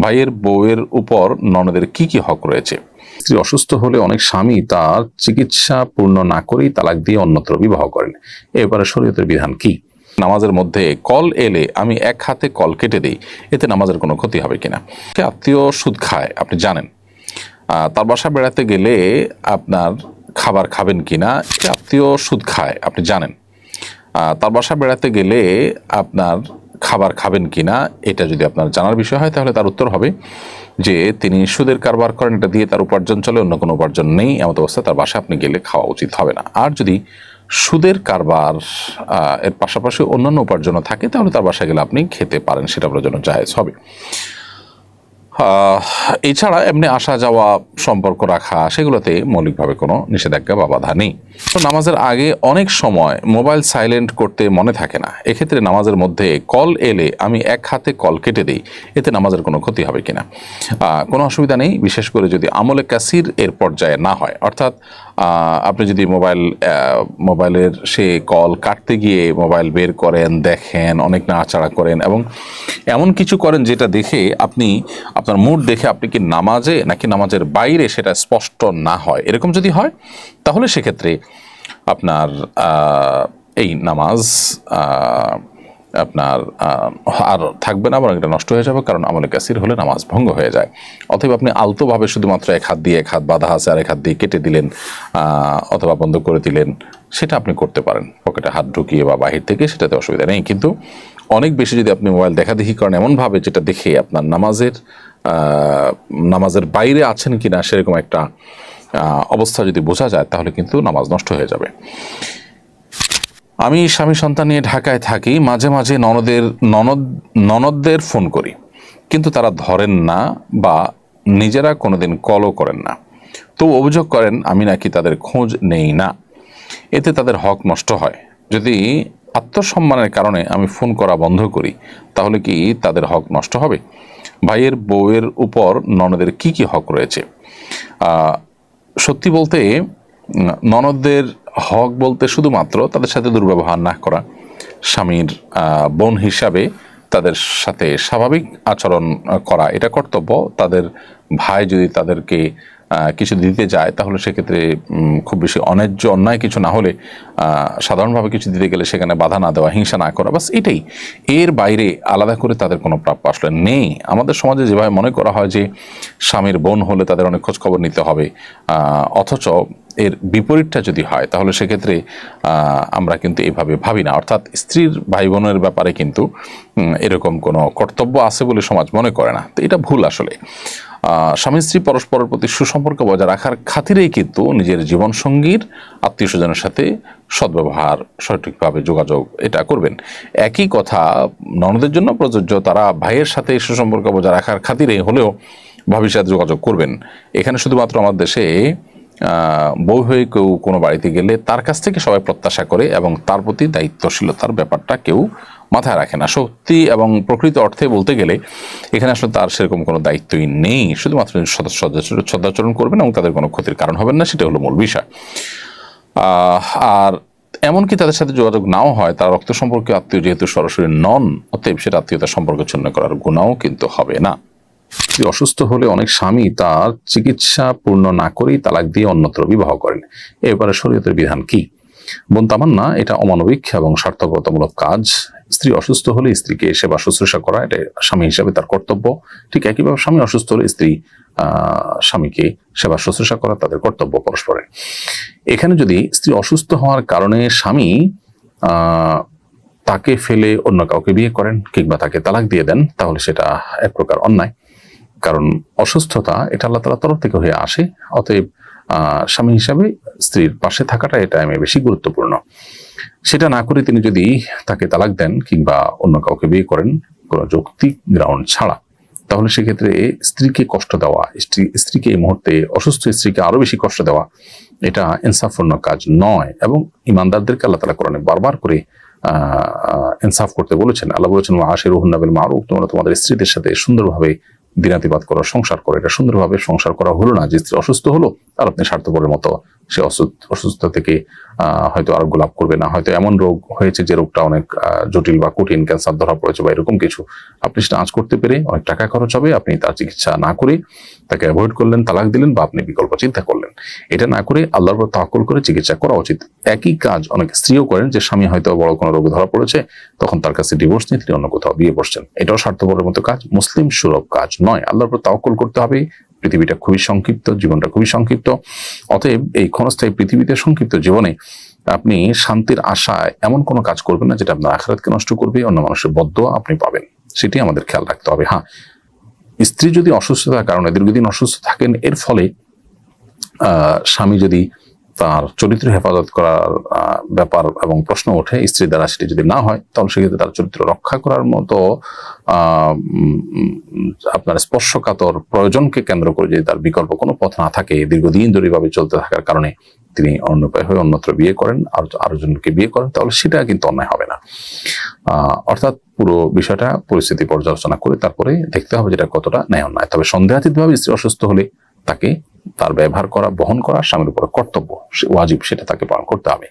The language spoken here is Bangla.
ভাইয়ের বউয়ের উপর ননদের কি কি হক রয়েছে? স্ত্রী অসুস্থ হলে অনেক স্বামী তার চিকিৎসা পূর্ণ না করেই তালাক দিয়ে অন্যত্র বিবাহ করেন। এবারে শরীয়তের বিধান কি? নামাজের মধ্যে কল এলে আমি এক হাতে কল কেটে দিই, এতে নামাজের কোনো ক্ষতি হবে কিনা? আত্মীয় সুদ খায়, আপনি জানেন। তার বাসা বেড়াতে গেলে আপনার খাবার খাবেন কিনা আত্মীয় সুদ খায়, আপনি জানেন। তার বাসা বেড়াতে গেলে আপনার খাবার খাবেন কি না এটা যদি আপনার জানার বিষয় হয়, তাহলে তার উত্তর হবে যে তিনি সুদের কারবার করেন, এটা দিয়ে তার উপার্জন চলে, অন্য কোনো উপার্জন নেই এমন অবস্থায় তার বাসায় আপনি গেলে খাওয়া উচিত হবে না। আর যদি সুদের কারবার এর পাশাপাশি অন্যান্য উপার্জনও থাকে, তাহলে তার বাসায় গেলে আপনি খেতে পারেন, সেটা আপনার জন্য জায়েজ হবে। এছাড়া এমনি আসা যাওয়া, সম্পর্ক রাখা, সেগুলোতে মৌলিকভাবে কোনো নিষেধাজ্ঞা বা বাধা নেই। তো নামাজের আগে অনেক সময় মোবাইল সাইলেন্ট করতে মনে থাকে না। এক্ষেত্রে নামাজের মধ্যে কল এলে আমি এক হাতে কল কেটে দিই, এতে নামাজের কোনো ক্ষতি হবে কিনা? কোনো অসুবিধা নেই, বিশেষ করে যদি আমলে কাসির এর পর্যায়ে না হয়। অর্থাৎ আপনি যদি মোবাইল মোবাইলের সে কল কাটতে গিয়ে মোবাইল বের করেন, দেখেন, অনেক নাড়াচাড়া করেন এবং এমন কিছু করেন যেটা দেখে আপনি, আপনার মুড দেখে আপনি কি নামাজে নাকি নামাজের বাইরে সেটা স্পষ্ট না হয়? এরকম যদি হয়, তাহলে সেক্ষেত্রে আপনার এই নামাজ আপনার আর থাকবে না, বরং এটা নষ্ট হয়ে যাবে, কারণ আমলে কাসির হলে নামাজ ভঙ্গ হয়ে যায়। অথবা আপনি আলতোভাবে শুধুমাত্র এক হাত দিয়ে এক হাত বাধা আছে আর এক হাত দিয়ে কেটে দিলেন অথবা বন্ধ করে দিলেন, সেটা আপনি করতে পারেন। পকেটে হাত ঢুকিয়ে বা বাহির থেকে সেটাতে অসুবিধা নেই। কিন্তু অনেক বেশি যদি আপনি মোবাইল দেখাদেখি করেন, এমনভাবে যেটা দেখে আপনার নামাজের নামাজের বাইরে আছেন কিনা, সেরকম একটা অবস্থা যদি বোঝা যায়, তাহলে কিন্তু নামাজ নষ্ট হয়ে যাবে। আমি স্বামী সন্তান নিয়ে ঢাকায় থাকি, মাঝে মাঝে ননদের, ননদ, ননদদের ফোন করি। কিন্তু তারা ধরেন না বা নিজেরা কোনোদিন কলও করেন না। তো অভিযোগ করেন, আমি নাকি তাদের খোঁজ নেই না। এতে তাদের হক নষ্ট হয়। যদি আত্মসম্মানের কারণে আমি ফোন করা বন্ধ করি, তাহলে কি তাদের হক নষ্ট হবে? ভাইয়ের বউয়ের উপর ননদের কি কি হক রয়েছে? সত্যি বলতে ননদদের হক বলতে শুধুমাত্র তাদের সাথে দুর্ব্যবহার না করা, স্বামীর বোন হিসাবে তাদের সাথে স্বাভাবিক আচরণ করা, এটা কর্তব্য। তাদের ভাই যদি তাদেরকে কিছু দিতে যায়, তাহলে সেক্ষেত্রে খুব বেশি অন্যায্য অন্যায় কিছু না হলে সাধারণভাবে কিছু দিতে গেলে সেখানে বাধা না দেওয়া, হিংসা না করা বাস এটাই। এর বাইরে আলাদা করে তাদের কোনো প্রাপ্য আসলে নেই। আমাদের সমাজে যেভাবে মনে করা হয় যে, স্বামীর বোন হলে তাদের অনেক খোঁজখবর নিতে হবে অথচ এর বিপরীতটা যদি হয়, তাহলে সেক্ষেত্রে আমরা কিন্তু এইভাবে ভাবি না। অর্থাৎ স্ত্রীর ভাই বোনের ব্যাপারে কিন্তু এরকম কোনো কর্তব্য আছে বলে সমাজ মনে করে না। তো এটা ভুল আসলে। স্বামী স্ত্রী পরস্পরের প্রতি সুসম্পর্ক বজায় রাখার খাতিরেই কিন্তু নিজের জীবনসঙ্গীর আত্মীয় স্বজনের সাথে সদ্ব্যবহার, সঠিকভাবে যোগাযোগ এটা করবেন। একই কথা, ননদের জন্য প্রযোজ্য, তারা ভাইয়ের সাথে সুসম্পর্ক বজায় রাখার খাতিরে হলেও ভাবির সাথে যোগাযোগ করবেন। এখানে শুধুমাত্র আমার দেশে বউ হয়ে কেউ কোনো বাড়িতে গেলে তার কাছ থেকে সবাই প্রত্যাশা করে এবং তার প্রতি দায়িত্বশীলতার ব্যাপারটা কেউ মাথায় রাখে না। সত্যি এবং প্রকৃত অর্থে বলতে গেলে, এখানে আসলে তার সেরকম কোনো দায়িত্বই নেই। শুধুমাত্র সদ- সদাচরণ করবেন এবং তাদের কোনো ক্ষতির কারণ হবেন না সেটা হলো মূল বিষয়। আর এমনকি তাদের সাথে যোগাযোগ নাও হয়, তার রক্ত সম্পর্কে আত্মীয় যেহেতু সরাসরি নন, অতএব সেটা আত্মীয়তার সম্পর্ক ছিন্ন করার গুণাও কিন্তু হবে না। স্ত্রী অসুস্থ হলে অনেক স্বামী তার চিকিৎসা পূর্ণ না করেই তালাক দিয়ে অন্যত্র বিবাহ করেন। এবারে শরীয়তের বিধান কি? বোন তামান্না, এটা অমানবিক এবং স্বার্থপরতামূলক কাজ। স্ত্রী অসুস্থ হলে স্ত্রীকে সেবা শুশ্রূষা করা, এটা স্বামী হিসাবে তার কর্তব্য। ঠিক একইভাবে স্বামী অসুস্থ হলে স্ত্রী স্বামীকে সেবা শুশ্রূষা করা তাদের কর্তব্য পরস্পরের এখানে যদি স্ত্রী অসুস্থ হওয়ার কারণে স্বামী তাকে ফেলে অন্য কাউকে বিয়ে করেন কিংবা তাকে তালাক দিয়ে দেন, তাহলে সেটা এক প্রকার অন্যায়। কারণ অসুস্থতা, এটা আল্লাহ তালা তরফ থেকে হয়ে আসে। অতএব স্বামী হিসাবে স্ত্রীর পাশে থাকাটা এটা আমি বেশি গুরুত্বপূর্ণ। সেটা না করে তিনি যদি তাকে তালাক দেন কিংবা অন্য কাউকে বিয়ে করেন, কোনো যৌক্তিক গ্রাউন্ড ছাড়া, তাহলে সেক্ষেত্রে স্ত্রীকে কষ্ট দেওয়া, স্ত্রী, স্ত্রীকে এই মুহূর্তে অসুস্থ স্ত্রীকে আরও বেশি কষ্ট দেওয়া, এটা ইনসাফপূর্ণ কাজ নয় এবং ইমানদারদেরকে আল্লাহ তালা কোরআনে বারবার করে ইনসাফ করতে বলেছেন। আল্লাহ বলেছেন আশের রহুন্নাবিল মারুফ তোমরা তোমাদের স্ত্রীদের সাথে সুন্দরভাবে দিনাতিবাদ করা, সংসার করে। এটা সুন্দরভাবে সংসার করা হলো না। যে স্ত্রী অসুস্থ হলো আর আপনি স্বার্থপরের মতো সে অসুস্থ অসুস্থ থেকে হয়তো আরোগ্য লাভ করবে না। হয়তো এমন রোগ হয়েছে যে রোগটা অনেক জটিল বা কঠিন, ক্যান্সার ধরা পড়েছে বা এরকম কিছু। আপনি সেটা আঁচ করতে পেরে অনেক টাকা খরচ হবে, আপনি তার চিকিৎসা না করে তাকে অ্যাভয়েড করলেন, তালাক দিলেন বা আপনি বিকল্প চিন্তা করলেন। এটা না করে আল্লাহর উপর তাওয়াক্কুল করে চিকিৎসা করা উচিত। একই কাজ অনেক স্ত্রীও করেন, যে স্বামী হয়তো বড় কোনো রোগে ধরা পড়েছে, তখন তার কাছে ডিভোর্স নিয়ে তিনি অন্য কোথাও বিয়ে বসছেন। এটাও স্বার্থপরের মতো কাজ, মুসলিম সুলভ কাজ নয়। আল্লাহর উপর তাওয়াক্কুল করতে হবে পৃথিবীটা খুবই সংক্ষিপ্ত, জীবনটা খুবই সংক্ষিপ্ত। অতএব এই ক্ষণস্থায়ী পৃথিবীতে সংক্ষিপ্ত জীবনে আপনি শান্তির আশায় এমন কোনো কাজ করবেন না যেটা আপনার আখরাতকে নষ্ট করবে, অন্য মানুষের বদ্ধ আপনি পাবেন। সেটি আমাদের খেয়াল রাখতে হবে। হ্যাঁ স্ত্রী যদি অসুস্থতার কারণে দীর্ঘদিন অসুস্থ থাকেন, এর ফলে স্বামী যদি তার চরিত্র হেফাজত করার ব্যাপার এবং প্রশ্ন ওঠে, স্ত্রী দ্বারা সেটি যদি না হয়, তাহলে সেক্ষেত্রে তার চরিত্র রক্ষা করার মতো আপনার স্পর্শকাতর প্রয়োজনকে কেন্দ্র করে যদি তার বিকল্প কোনো পথ না থাকে, দীর্ঘদিন ধরে এভাবে চলতে থাকার কারণে তিনি অন্যপায় হয়ে অন্যত্র বিয়ে করেন, আর আরও জনকে বিয়ে করেন, তাহলে সেটা কিন্তু অন্যায় হবে না। অর্থাৎ পুরো বিষয়টা, পরিস্থিতি পর্যালোচনা করে তারপরে দেখতে হবে যেটা কতটা ন্যায় অন্যায় তবে সন্দেহাতীতভাবে স্ত্রী অসুস্থ হলে তাকে তার ব্যবহার করা বহন করা স্বামীর উপর কর্তব্য। ওয়াজিব সেটা তাকে পালন করতে হবে।